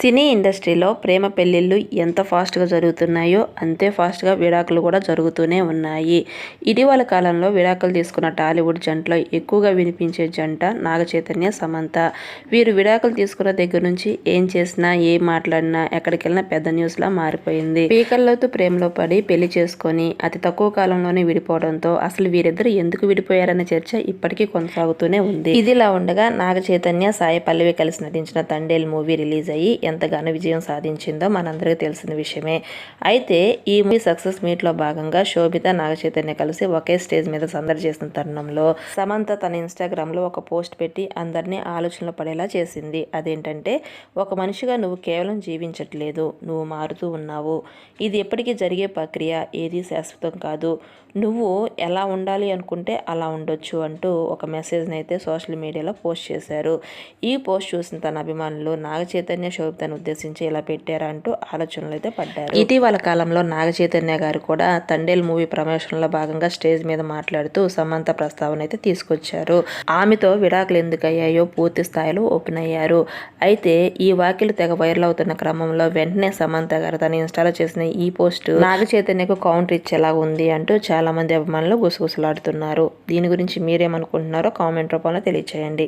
సినీ ఇండస్ట్రీలో ప్రేమ పెళ్ళిళ్ళు ఎంత ఫాస్ట్గా జరుగుతున్నాయో అంతే ఫాస్ట్గా విడాకులు కూడా జరుగుతూనే ఉన్నాయి. ఇటీవల కాలంలో విడాకులు తీసుకున్న టాలీవుడ్ జంటలో ఎక్కువగా వినిపించే జంట నాగచైతన్య సమంత. వీరు విడాకులు తీసుకున్న దగ్గర నుంచి ఏం చేసినా ఏం మాట్లాడినా ఎక్కడికి వెళ్ళినా పెద్ద న్యూస్లా మారిపోయింది. పీకల్లోతు ప్రేమలో పడి పెళ్ళి చేసుకొని అతి తక్కువ కాలంలోనే విడిపోవడంతో అసలు వీరిద్దరు ఎందుకు విడిపోయారనే చర్చ ఇప్పటికీ కొనసాగుతూనే ఉంది. ఇదిలా ఉండగా నాగచైతన్య సాయి పల్లవి కలిసి నటించిన తండేల్ మూవీ రిలీజ్ అయ్యి ఎంతగానో విజయం సాధించిందో మనందరికీ తెలిసిన విషయమే. అయితే ఈ మూవీ సక్సెస్ మీట్లో భాగంగా శోభిత నాగచైతన్య కలిసి ఒకే స్టేజ్ మీద సందడి చేసిన తరుణంలో సమంత తన ఇన్స్టాగ్రామ్లో ఒక పోస్ట్ పెట్టి అందరినీ ఆలోచనలు పడేలా చేసింది. అదేంటంటే ఒక మనిషిగా నువ్వు కేవలం జీవించట్లేదు నువ్వు మారుతూ ఉన్నావు. ఇది ఎప్పటికీ జరిగే ప్రక్రియ ఏది శాశ్వతం కాదు. నువ్వు ఎలా ఉండాలి అనుకుంటే అలా ఉండొచ్చు అంటూ ఒక మెసేజ్ని అయితే సోషల్ మీడియాలో పోస్ట్ చేశారు. ఈ పోస్ట్ చూసిన తన అభిమానులు నాగచైతన్య శోభిత తను ఉద్దేశించి ఇలా పెట్టారా అంటూ ఆలోచనలు అయితే పడ్డారు. ఇటీవల కాలంలో నాగ చైతన్య గారు కూడా తండేల్ మూవీ ప్రమోషన్లో భాగంగా స్టేజ్ మీద మాట్లాడుతూ సమంత ప్రస్తావన అయితే తీసుకొచ్చారు. ఆమెతో విడాకులు ఎందుకు అయ్యాయో పూర్తి స్థాయిలో ఓపెన్ అయ్యారు. అయితే ఈ వాక్యలు తెగ వైరల్ అవుతున్న క్రమంలో వెంటనే సమంత గారు తన ఇన్స్టాలో చేసిన ఈ పోస్ట్ నాగ చైతన్యకు కౌంటర్ ఇచ్చేలా ఉంది అంటూ చాలా మంది అభిమానులు గుసగుసలాడుతున్నారు. దీని గురించి మీరేమనుకుంటున్నారో కామెంట్ రూపంలో తెలియచేయండి.